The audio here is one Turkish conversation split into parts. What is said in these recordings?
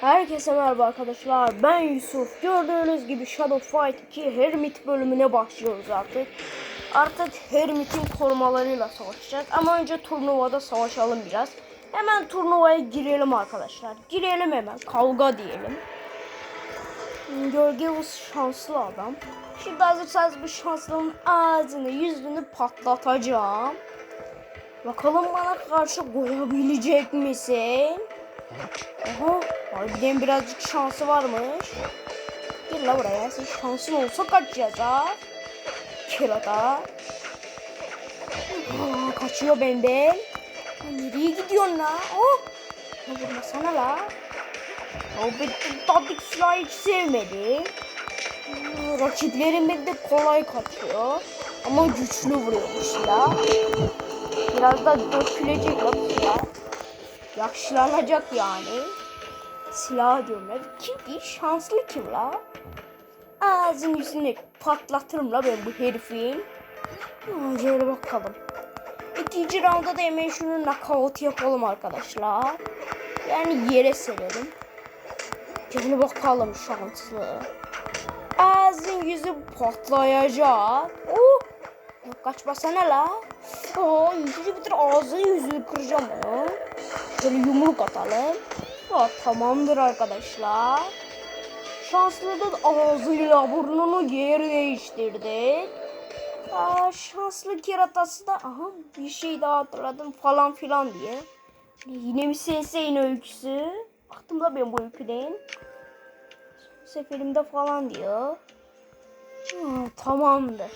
Herkese merhaba arkadaşlar. Ben Yusuf. Gördüğünüz gibi Shadow Fight 2 Hermit bölümüne başlıyoruz artık. Artık Hermit'in korumalarıyla savaşacağız. Ama önce turnuvada savaşalım biraz. Hemen turnuvaya girelim arkadaşlar. Girelim hemen. Kavga diyelim. Gölgeus şanslı adam. Şimdi hazırsanız bu şanslının ağzını yüzünü patlatacağım. Bakalım bana karşı koyabilecek misin? Aha, harbiden birazcık şansı varmış. Gel la buraya, sen şansın olsa kaç yazar? Kerata. Aa, kaçıyor benden. Nereye gidiyorsun la? Oh! Ya vurmasana la. Ya ben bu tadık silahı hiç sevmedim. Rakiplerim de kolay kaçıyor. Ama güçlü vuruyor bu silah. Biraz da dökülecek la yaşlanacak yani. Silah diyorlar. Kim ki? Şanslı kim la? Ağzını yüzünü patlatırım la ben bu herifin. Hadi bakalım. İkinci rounda da hemen şunu knockout yapalım arkadaşlar. Yani yere serelim. Gel bakalım şanslı. Ağzın yüzü patlayacak. Oh! Kaçmasana la. Aa, yüzünü bitir ağzını yüzünü kıracağım onu. Şöyle yumruk atalım. Ha, tamamdır arkadaşlar. Şanslı da ağzıyla burnunu geri değiştirdik. Aa, şanslı keratası da aha bir şey daha hatırladım falan filan diye. Yine bir Sensei'nin öyküsü. Aklımda ben bu öyküden. Seferimde falan diyor. Ha, tamamdır.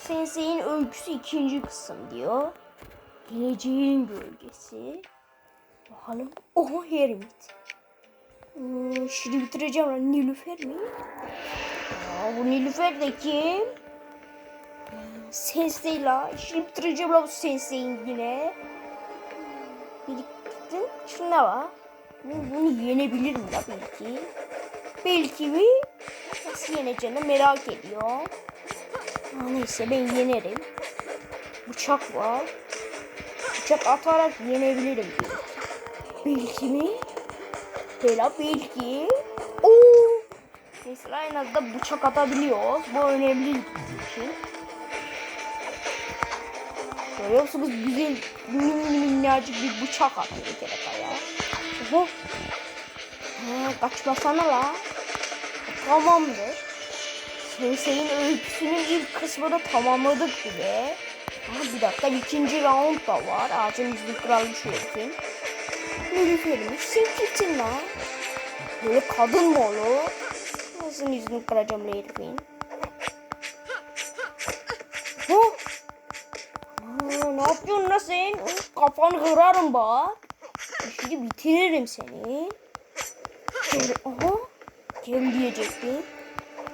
Sensei'nin öyküsü ikinci kısım diyor. Geleceğin gölgesi. Bakalım. Oha Hermit. Hmm, şimdi bitireceğim lan. Nilüfer mi? Aa, bu Nilüfer de kim? Sensei la. Şimdi bitireceğim la bu Sensei'yi yine. Biriktin. Şuna bak. Bu- Bunu yenebilirim la belki. Belki mi? Nasıl yeneceğini merak ediyorum. Aa, neyse ben yenerim. Bıçak var. Bıçak atarak yenebilirim belki. Belki mi? Bela belki. Oo. Mesela en azından bıçak atabiliyoruz. Bu önemli bizim için. Görüyor musunuz? Güzel minnacık bir bıçak atıyor bir kere kaya. Oho. Ha, kaçmasana la. Tamamdır. Sensei'nin öyküsünün ilk kısmını tamamladık bile. Aha bir dakika ikinci round da var. Ağacın yüzünü kralmış şu Sen kimsin lan? Böyle kadın mı olur? Nasıl yüzünü kıracağım herifin? Oh! Aa, ne yapıyorsun la sen? Kafanı kırarım bak. Şimdi bitiririm seni. Gel, aha. Gel diyecektim.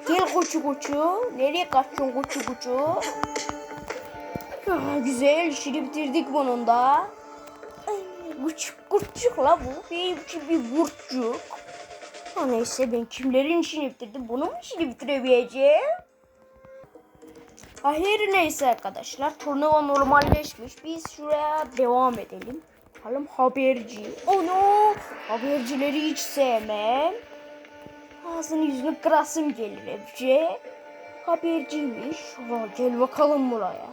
Gel koçu koçu. Nereye kaçıyorsun koçu koçu? Ah, güzel işini bitirdik bunun da. Kurçuk kurçuk la bu. Benim için bir kurçuk. Ha, neyse ben kimlerin işini bitirdim. Bunun işini bitiremeyeceğim? Hayır neyse arkadaşlar. Turnuva normalleşmiş. Biz şuraya devam edelim. Bakalım haberci. Oh no. Habercileri hiç sevmem. Ağzını yüzünü kırasım gelir hepçe. Haberciymiş. Ha, gel bakalım buraya.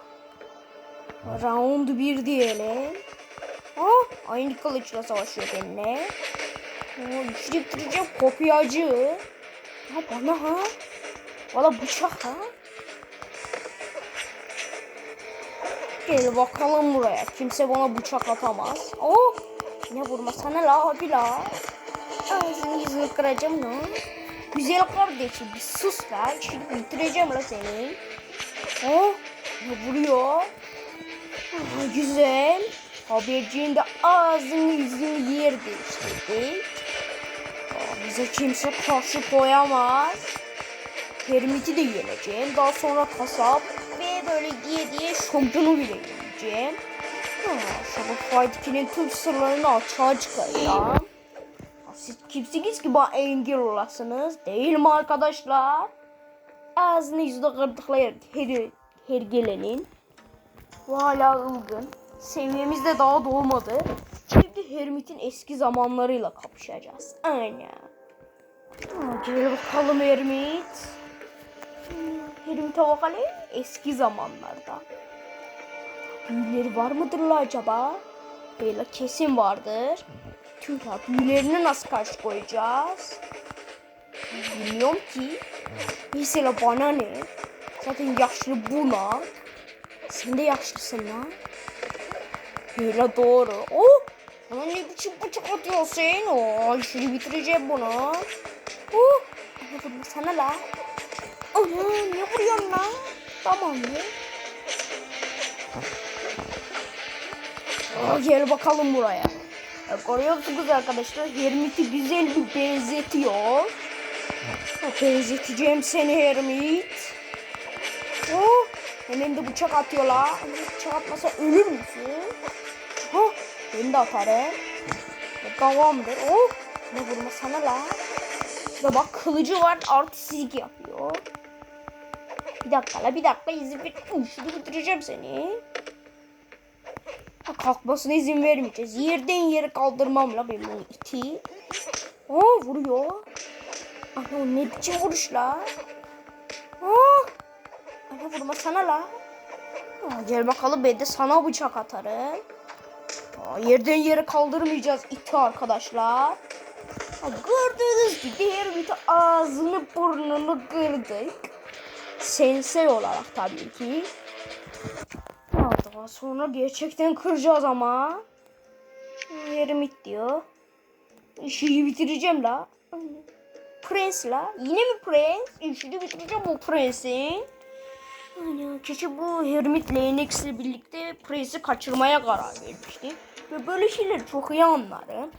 Round 1 diyelim. Ha, aynı kılıçla savaşıyor benimle. Güçlü bitireceğim kopyacı. Ha bana ha. Valla bıçak ha. Gel bakalım buraya. Kimse bana bıçak atamaz. Oh! Ne vurmasana la abi la. Ağzını yüzünü kıracağım lan. Güzel kardeşim bir sus la. Şimdi bitireceğim la seni. Oh! Ne vuruyor? Aa, güzel. Haberciğin de ağzını yüzünü yer değiştirdik. Aa, bize kimse karşı koyamaz. Hermit'i de yeneceğim. Daha sonra kasap ve böyle diye diye şampiyonu bile yeneceğim. Ha, Shadow Fight 2'nin tüm sırlarını açığa çıkaracağım. Ha, Siz kimsiniz ki bana engel olasınız? Değil mi arkadaşlar? Ağzını yüzüne kırdıkları her, her gelenin. Bu hala ılgın. Seviyemiz de daha doğmadı. Şimdi Hermit'in eski zamanlarıyla kapışacağız. Aynen. Gel bakalım Hermit. Hermit'e bakalım eski zamanlarda. Büyüleri var mıdır acaba? Böyle kesin vardır. Ya büyülerini nasıl karşı koyacağız? Bilmiyorum ki. Mesela bana ne? Zaten yaşlı buna. Sen de yaşlısın lan. Böyle doğru. Oh! Sana ne biçim bıçak atıyorsun? Oh, işini bitireceğim bunu. Oh! Sana la. Ana ne vuruyorsun lan? Tamam mı? Aa, gel bakalım buraya. Ya, Görüyor musunuz arkadaşlar? Hermit'i güzel bir benzetiyor. Benzeteceğim seni Hermit. Oh, hemen de bıçak atıyorlar. Bıçak atmasa ölür müsün? Ha, ben de atarım. Ve Devamdır. Oh, ne vurma sana la. Ve bak kılıcı var artistlik yapıyor. Bir dakika la bir dakika izin ver. Şunu bitireceğim seni. Ha, kalkmasına izin vermeyeceğiz. Yerden yere kaldırmam la benim onu iti. Aa vuruyor. Ana o ne biçim vuruş la. Aa, ana vurma sana la. Gel bakalım ben de sana bıçak atarım. Aa, yerden yere kaldırmayacağız iti arkadaşlar. Aa, gördüğünüz gibi her bir ağzını burnunu kırdık. Sensei olarak tabii ki. Aa, daha sonra gerçekten kıracağız ama. Yerim it diyor. İşi bitireceğim la. Prens la. Yine mi prens? İşini bitireceğim bu prensin. Hani kişi bu Hermit Lennox ile birlikte prensi kaçırmaya karar vermişti. Ve böyle şeyleri çok iyi anlarım.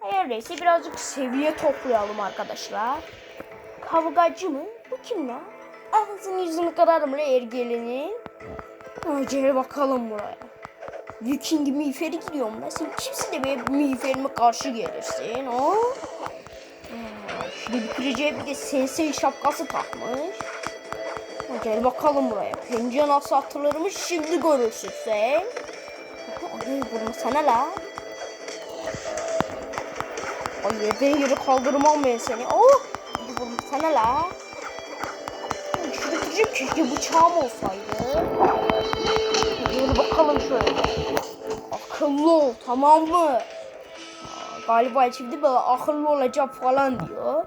Her neyse birazcık seviye toplayalım arkadaşlar. Kavgacı mı? Bu kim la? Ağzını yüzünü kırarım la ergelenin. Ay gel bakalım buraya. Viking miğferi gidiyorum lan. Sen kimsin de benim miğferime karşı gelirsin? O? Şimdi bitireceği bir de sensei şapkası takmış. Gel bakalım buraya. Pencere nasıl atılırmış şimdi görürsün sen. Ay bunu sana la. Ay yerden yere kaldırmam ben seni. Oh! Bunu sana la. Bitireceğim keşke bıçağım olsaydı. Gel bakalım şöyle. Akıllı ol tamam mı? Galiba şimdi böyle akıllı olacak falan diyor.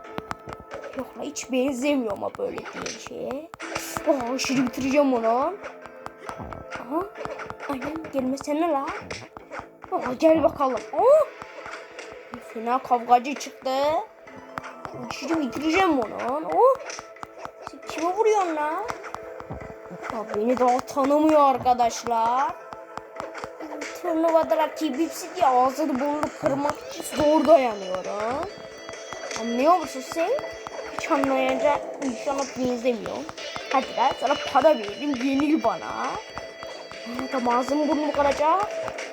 Yok hiç benzemiyor ama böyle diye şeye. Oh şimdi bitireceğim onu. Aha. Aynen gelmesene la. Oh, gel bakalım. Oh. Fena kavgacı çıktı. Şimdi bitireceğim onu. Oh. Sen kime vuruyorsun la? Ya beni daha tanımıyor arkadaşlar. Turnuvada rakibimsin diye ağzını burnunu kırmak için zor dayanıyorum. Anlıyor musun sen? Anlayacak inşallah benzemiyorum. Hadi lan sana para veririm yenil bana. Tam ağzımı burnumu kıracak.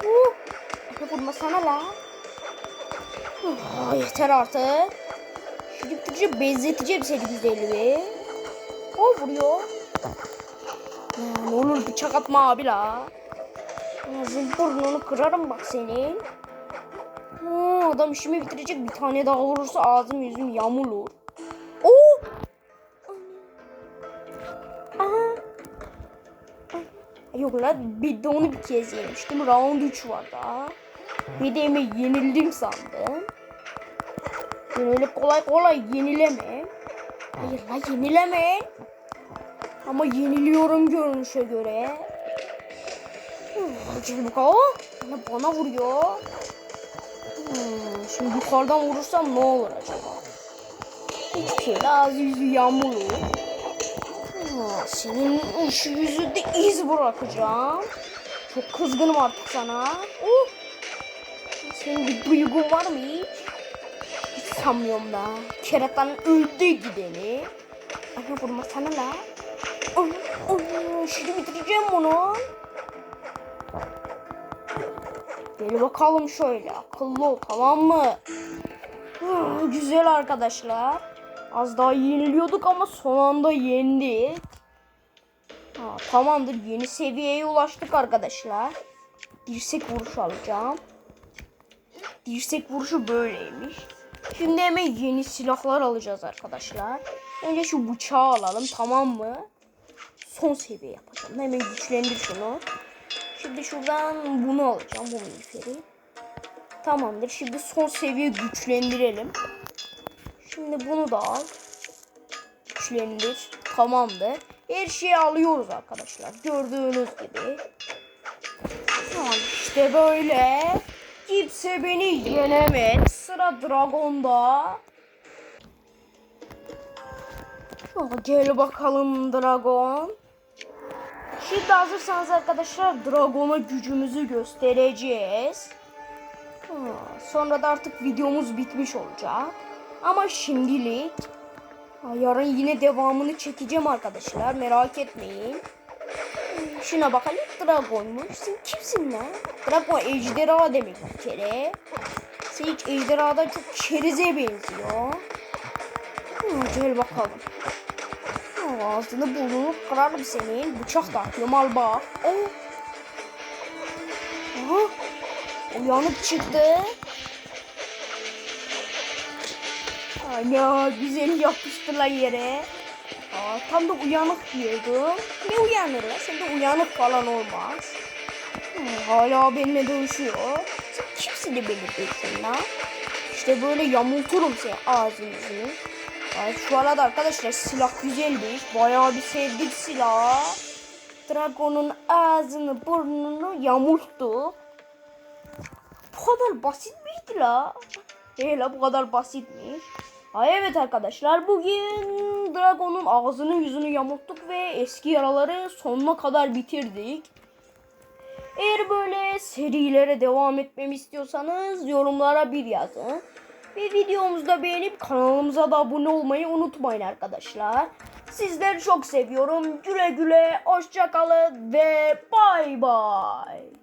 Uh, vurma sana la. Oh, yeter artık. Şimdi bitireceğim benzeteceğim seni güzelliği. O vuruyor. Ya, ne olur bıçak atma abi la. Ağzın burnunu kırarım bak senin. Oo, adam işimi bitirecek bir tane daha vurursa ağzım yüzüm yamulur. Yok lan bir de onu bir kez yemiştim. Round 3 var daha. Bir de yemeği yenildim sandım. Ben öyle kolay kolay yenilemem. Hayır la yenileme. Ama yeniliyorum görünüşe göre. Şimdi bakalım. Bana, bana vuruyor. Hmm, şimdi yukarıdan vurursam ne olur acaba? Hiçbir şey ağzı yüzü yağmurlu. Ha, senin şu yüzünde iz bırakacağım. Çok kızgınım artık sana. Uh. Senin bir duygun var mı hiç? Hiç sanmıyorum da. Keratanın öldü gideni. Ana vurma sana la. Ana, ana, şimdi bitireceğim bunu. Gel bakalım şöyle. Akıllı tamam mı? Hmm, güzel arkadaşlar. Az daha yeniliyorduk ama son anda yendik. Ha, tamamdır yeni seviyeye ulaştık arkadaşlar. Dirsek vuruş alacağım. Dirsek vuruşu böyleymiş. Şimdi hemen yeni silahlar alacağız arkadaşlar. Önce şu bıçağı alalım tamam mı? Son seviye yapacağım. Hemen güçlendir şunu. Şimdi şuradan bunu alacağım. Bu miğferi. Tamamdır. Şimdi son seviye güçlendirelim. Şimdi bunu da al. Güçlendir. Tamamdır. Her şeyi alıyoruz arkadaşlar. Gördüğünüz gibi. Ha, İşte böyle. Kimse beni yenemez. Sıra Dragon'da. Gel bakalım Dragon. Şimdi hazırsanız arkadaşlar Dragon'a gücümüzü göstereceğiz. Sonra da artık videomuz bitmiş olacak. Ama şimdilik yarın yine devamını çekeceğim arkadaşlar. Merak etmeyin. Hmm, Şuna bakalım Dragon'muş. Sen kimsin lan? Dragon ejderha demek bir kere. Sen hiç ejderhadan çok kerize benziyor. Hmm, gel bakalım. Ha, Ağzını burnunu kırarım senin. Bıçak da atıyorum al bak. Oh. Aha. Uyanık çıktı. Ana güzel yapıştı lan yere. Aa, tam da uyanık diyordum. Ne uyanır lan? Sen de uyanık falan olmaz. Hı, hala benimle dövüşüyor. Sen kimsin de beni dövüşün lan? İşte böyle yamulturum seni ağzını yüzünü. Ay, şu arada arkadaşlar silah güzelmiş. Bayağı bir sevdik silah. Dragon'un ağzını burnunu yamulttu. Bu kadar basit miydi la? He la bu kadar basitmiş. Ha evet arkadaşlar bugün Dragon'un ağzını yüzünü yamulttuk ve eski yaraları sonuna kadar bitirdik. Eğer böyle serilere devam etmemi istiyorsanız yorumlara bir yazın. Ve videomuzu da beğenip kanalımıza da abone olmayı unutmayın arkadaşlar. Sizleri çok seviyorum. Güle güle, hoşça kalın ve bay bay.